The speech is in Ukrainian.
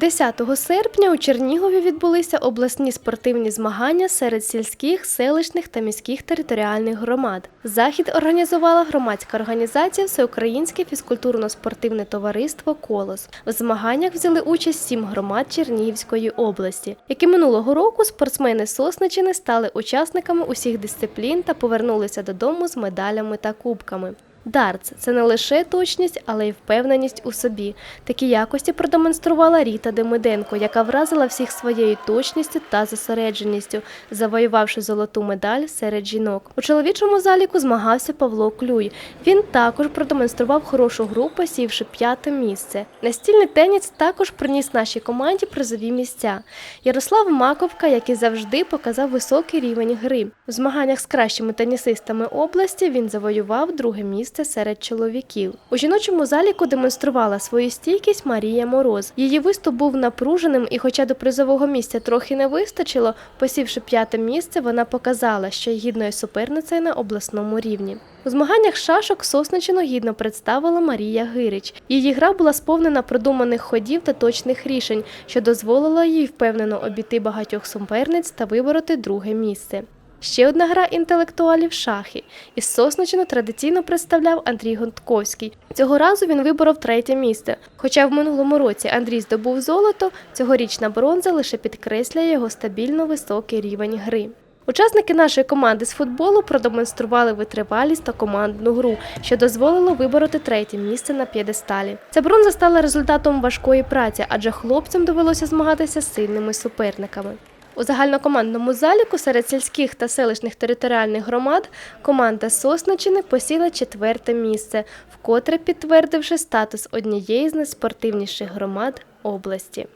10 серпня у Чернігові відбулися обласні спортивні змагання серед сільських, селищних та міських територіальних громад. Захід організувала громадська організація Всеукраїнське фізкультурно-спортивне товариство Колос. В змаганнях взяли участь сім громад Чернігівської області, які минулого року спортсмени Сосничини стали учасниками усіх дисциплін та повернулися додому з медалями та кубками. Дартс це не лише точність, але й впевненість у собі. Такі якості продемонструвала Ріта Демиденко, яка вразила всіх своєю точністю та зосередженістю, завоювавши золоту медаль серед жінок. У чоловічому заліку змагався Павло Клюй. Він також продемонстрував хорошу гру, посівши п'яте місце. Настільний теніс також приніс нашій команді призові місця. Ярослав Маковка, як і завжди, показав високий рівень гри. У змаганнях з кращими тенісистами області він завоював друге місце серед чоловіків. У жіночому заліку демонструвала свою стійкість Марія Мороз. Її виступ був напруженим, і, хоча до призового місця трохи не вистачило, посівши п'яте місце, вона показала, що гідною суперницею на обласному рівні. У змаганнях шашок Сосничину гідно представила Марія Гирич. Її гра була сповнена продуманих ходів та точних рішень, що дозволило їй впевнено обійти багатьох суперниць та вибороти друге місце. Ще одна гра інтелектуалів шахи. Із Сосничину традиційно представляв Андрій Гонтковський. Цього разу він виборов третє місце. Хоча в минулому році Андрій здобув золото, цьогорічна бронза лише підкреслює його стабільно високий рівень гри. Учасники нашої команди з футболу продемонстрували витривалість та командну гру, що дозволило вибороти третє місце на п'єдесталі. Ця бронза стала результатом важкої праці, адже хлопцям довелося змагатися з сильними суперниками. У загальнокомандному заліку серед сільських та селищних територіальних громад команда Сосничини посіла четверте місце, вкотре підтвердивши статус однієї з найспортивніших громад області.